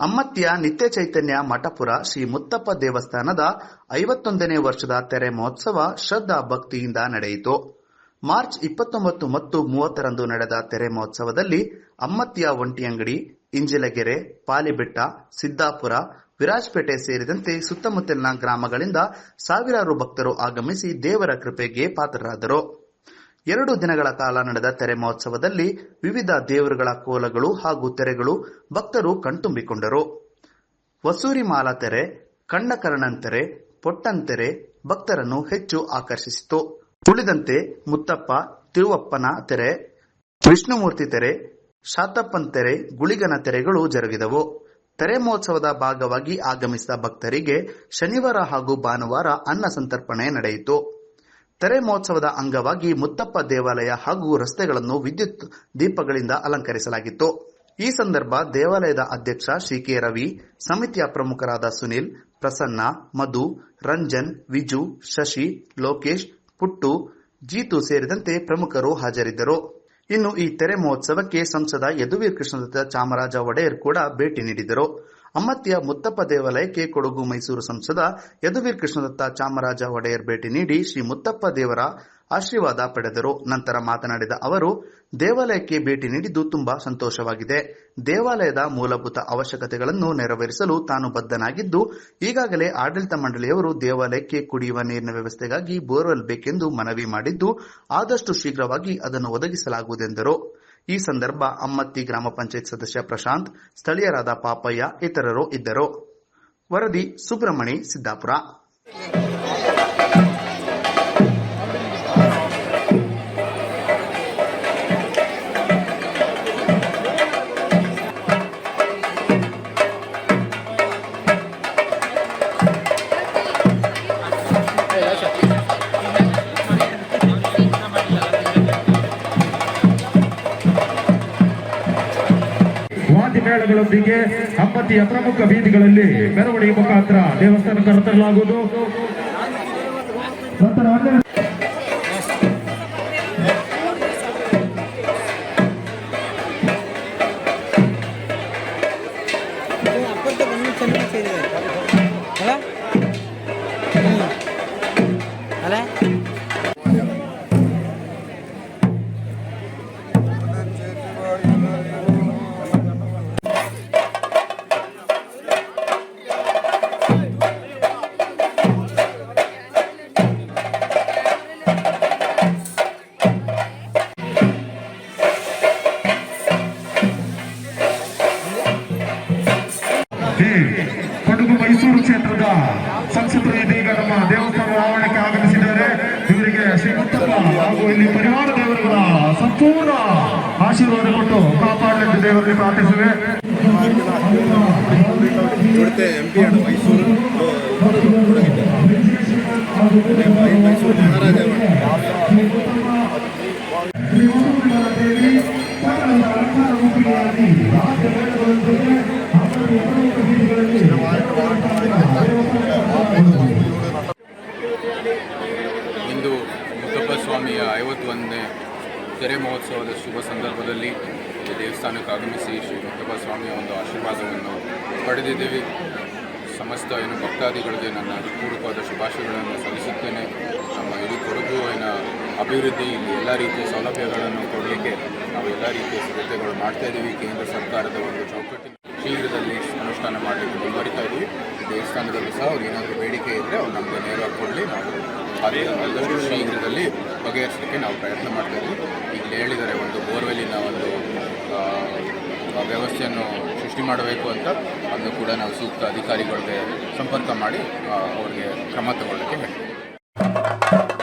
ಅಮ್ಮತ್ತಿಯ ನಿತ್ಯ ಚೈತನ್ಯ ಮಠಪುರ ಶ್ರೀ ಮುತ್ತಪ್ಪ ದೇವಸ್ಥಾನದ ಐವತ್ತೊಂದನೇ ವರ್ಷದ ತೆರೆ ಮಹೋತ್ಸವ ಶ್ರದ್ಧಾ ಭಕ್ತಿಯಿಂದ ನಡೆಯಿತು. ಮಾರ್ಚ್ ಇಪ್ಪತ್ತೊಂಬತ್ತು ಮತ್ತು ಮೂವತ್ತರಂದು ನಡೆದ ತೆರೆ ಮಹೋತ್ಸವದಲ್ಲಿ ಅಮ್ಮತ್ತಿಯ ಒಂಟಿಯಂಗಡಿ, ಇಂಜಿಲಗೆರೆ, ಪಾಲಿಬೆಟ್ಟ, ಸಿದ್ದಾಪುರ, ವಿರಾಜಪೇಟೆ ಸೇರಿದಂತೆ ಸುತ್ತಮುತ್ತಲಿನ ಗ್ರಾಮಗಳಿಂದ ಸಾವಿರಾರು ಭಕ್ತರು ಆಗಮಿಸಿ ದೇವರ ಕೃಪೆಗೆ ಪಾತ್ರರಾದರು. ಎರಡು ದಿನಗಳ ಕಾಲ ನಡೆದ ತೆರೆ ಮಹೋತ್ಸವದಲ್ಲಿ ವಿವಿಧ ದೇವರುಗಳ ಕೋಲಗಳು ಹಾಗೂ ತೆರೆಗಳು ಭಕ್ತರು ಕಣ್ತುಂಬಿಕೊಂಡರು. ವಸೂರಿ ಮಾಲಾ ತೆರೆ, ಕಣ್ಣಕರ್ಣನ್ ತೆರೆ, ಪೊಟ್ಟನ್ ತೆರೆ ಭಕ್ತರನ್ನು ಹೆಚ್ಚು ಆಕರ್ಷಿಸಿತು. ಉಳಿದಂತೆ ಮುತ್ತಪ್ಪ, ತಿರುವಪ್ಪನ ತೆರೆ, ವಿಷ್ಣುಮೂರ್ತಿ ತೆರೆ, ಶಾತಪ್ಪನ್ ತೆರೆ, ಗುಳಿಗನ ತೆರೆಗಳು ಜರುಗಿದವು. ತೆರೆ ಮಹೋತ್ಸವದ ಭಾಗವಾಗಿ ಆಗಮಿಸಿದ ಭಕ್ತರಿಗೆ ಶನಿವಾರ ಹಾಗೂ ಭಾನುವಾರ ಅನ್ನ ಸಂತರ್ಪಣೆ ನಡೆಯಿತು. ತೆರೆ ಮಹೋತ್ಸವದ ಅಂಗವಾಗಿ ಮುತ್ತಪ್ಪ ದೇವಾಲಯ ಹಾಗೂ ರಸ್ತೆಗಳನ್ನು ವಿದ್ಯುತ್ ದೀಪಗಳಿಂದ ಅಲಂಕರಿಸಲಾಗಿತ್ತು. ಈ ಸಂದರ್ಭ ದೇವಾಲಯದ ಅಧ್ಯಕ್ಷ ಶ್ರೀ ಕೆ ರವಿ, ಸಮಿತಿಯ ಪ್ರಮುಖರಾದ ಸುನಿಲ್, ಪ್ರಸನ್ನ, ಮಧು, ರಂಜನ್, ವಿಜು, ಶಶಿ, ಲೋಕೇಶ್, ಪುಟ್ಟು, ಜೀತು ಸೇರಿದಂತೆ ಪ್ರಮುಖರು ಹಾಜರಿದ್ದರು. ಇನ್ನು ಈ ತೆರೆ ಮಹೋತ್ಸವಕ್ಕೆ ಸಂಸದ ಯದುವೀರ್ ಕೃಷ್ಣದತ್ತ ಚಾಮರಾಜ ಒಡೆಯರ್ ಕೂಡ ಭೇಟಿ ನೀಡಿದರು. ಅಮ್ಮತ್ತಿಯ ಮುತ್ತಪ್ಪ ದೇವಾಲಯಕ್ಕೆ ಕೊಡಗು ಮೈಸೂರು ಸಂಸದ ಯದುವೀರ್ ಕೃಷ್ಣದತ್ತ ಚಾಮರಾಜ ಒಡೆಯರ್ ಭೇಟಿ ನೀಡಿ ಶ್ರೀ ಮುತ್ತಪ್ಪ ದೇವರ ಆಶೀರ್ವಾದ ಪಡೆದರು. ನಂತರ ಮಾತನಾಡಿದ ಅವರು, ದೇವಾಲಯಕ್ಕೆ ಭೇಟಿ ನೀಡಿದ್ದು ತುಂಬಾ ಸಂತೋಷವಾಗಿದೆ. ದೇವಾಲಯದ ಮೂಲಭೂತ ಅವಶ್ಯಕತೆಗಳನ್ನು ನೆರವೇರಿಸಲು ತಾನು ಬದ್ಧನಾಗಿದ್ದು, ಈಗಾಗಲೇ ಆಡಳಿತ ಮಂಡಳಿಯವರು ದೇವಾಲಯಕ್ಕೆ ಕುಡಿಯುವ ನೀರಿನ ವ್ಯವಸ್ಥೆಗಾಗಿ ಬೋರ್ವೆಲ್ ಬೇಕೆಂದು ಮನವಿ ಮಾಡಿದ್ದು, ಆದಷ್ಟು ಶೀಘ್ರವಾಗಿ ಅದನ್ನು ಒದಗಿಸಲಾಗುವುದೆಂದರು ಈ ಸಂದರ್ಭ ಅಮ್ಮತ್ತಿ ಗ್ರಾಮ ಪಂಚಾಯತ್ ಸದಸ್ಯ ಪ್ರಶಾಂತ್ ಸ್ಥಳೀಯರಾದ ಪಾಪಯ್ಯ ಇತರರು ಇದ್ದರು. ವರದಿ ಸುಬ್ರಹ್ಮಣಿ ಸಿದ್ದಾಪುರ. ಮೇಳಗಳೊಂದಿಗೆ ಅಮ್ಮತ್ತಿಯ ಪ್ರಮುಖ ಬೀದಿಗಳಲ್ಲಿ ಮೆರವಣಿಗೆ ಮುಖಾಂತರ ದೇವಸ್ಥಾನ ಕರೆತರಲಾಗುವುದು. ಹೇ ಕೊಡಗು ಮೈಸೂರು ಕ್ಷೇತ್ರದ ಸಂಸದರು ಇದೀಗ ನಮ್ಮ ದೇವಸ್ಥಾನ ಆವರಣಕ್ಕೆ ಆಗಮಿಸಿದ್ದಾರೆ. ಇವರಿಗೆ ಶ್ರೀ ಹಾಗೂ ಇಲ್ಲಿ ಪರಿವಾರ ದೇವರುಗಳ ಸಂಪೂರ್ಣ ಆಶೀರ್ವಾದ ಕೊಟ್ಟು ಕಾಪಾಡಲಿಕ್ಕೆ ದೇವರಲ್ಲಿ ಪ್ರಾರ್ಥಿಸುವೆ. ಮಹಾರಾಜ ತೆರೆ ಮಹೋತ್ಸವದ ಶುಭ ಸಂದರ್ಭದಲ್ಲಿ ದೇವಸ್ಥಾನಕ್ಕೆ ಆಗಮಿಸಿ ಶ್ರೀ ಮುತ್ತಪ್ಪ ಸ್ವಾಮಿಯ ಒಂದು ಆಶೀರ್ವಾದವನ್ನು ಪಡೆದಿದ್ದೇವೆ. ಸಮಸ್ತ ಏನು ಭಕ್ತಾದಿಗಳಿಗೆ ನನ್ನ ಪೂರ್ವಕವಾದ ಶುಭಾಶಯಗಳನ್ನು ಸಲ್ಲಿಸುತ್ತೇನೆ. ನಮ್ಮ ಇಡೀ ಕೊಡಗುವಿನ ಅಭಿವೃದ್ಧಿ, ಇಲ್ಲಿ ಎಲ್ಲ ರೀತಿಯ ಸೌಲಭ್ಯಗಳನ್ನು ಕೊಡಲಿಕ್ಕೆ ನಾವು ಎಲ್ಲ ರೀತಿಯ ಸಿದ್ಧತೆಗಳು ಮಾಡ್ತಾ ಇದ್ದೀವಿ. ಕೇಂದ್ರ ಸರ್ಕಾರದ ಒಂದು ಚೌಕಟ್ಟಿನ ಶೀಘ್ರದಲ್ಲಿ ಅನುಷ್ಠಾನ ಮಾಡಲಿಕ್ಕೆ ಮುಂದುವರಿತಾ ಇದ್ದೀವಿ. ದೇವಸ್ಥಾನದಲ್ಲಿ ಸಹ ಅವ್ರು ಏನಾದರೂ ಬೇಡಿಕೆ ಇದ್ದರೆ ಅವ್ರು ನಮಗೆ ನೇರವಾಗಿ ಕೊಡಲಿ. ನಾವು ಅದೇ ಆದಷ್ಟು ಶೀಘ್ರದಲ್ಲಿ ಬಗೆಹರಿಸಲಿಕ್ಕೆ ನಾವು ಪ್ರಯತ್ನ ಮಾಡ್ತಾ ಇದ್ದೀವಿ. ಸಮಸ್ಯೆಯನ್ನು ಸೃಷ್ಟಿ ಮಾಡಬೇಕು ಅಂತ ಅದನ್ನು ಕೂಡ ನಾವು ಸೂಕ್ತ ಅಧಿಕಾರಿಗಳಿಗೆ ಸಂಪರ್ಕ ಮಾಡಿ ಅವರಿಗೆ ಕ್ರಮ ತಗೊಳ್ಳೋಕ್ಕೆ ಹೇಳ್ತೀವಿ.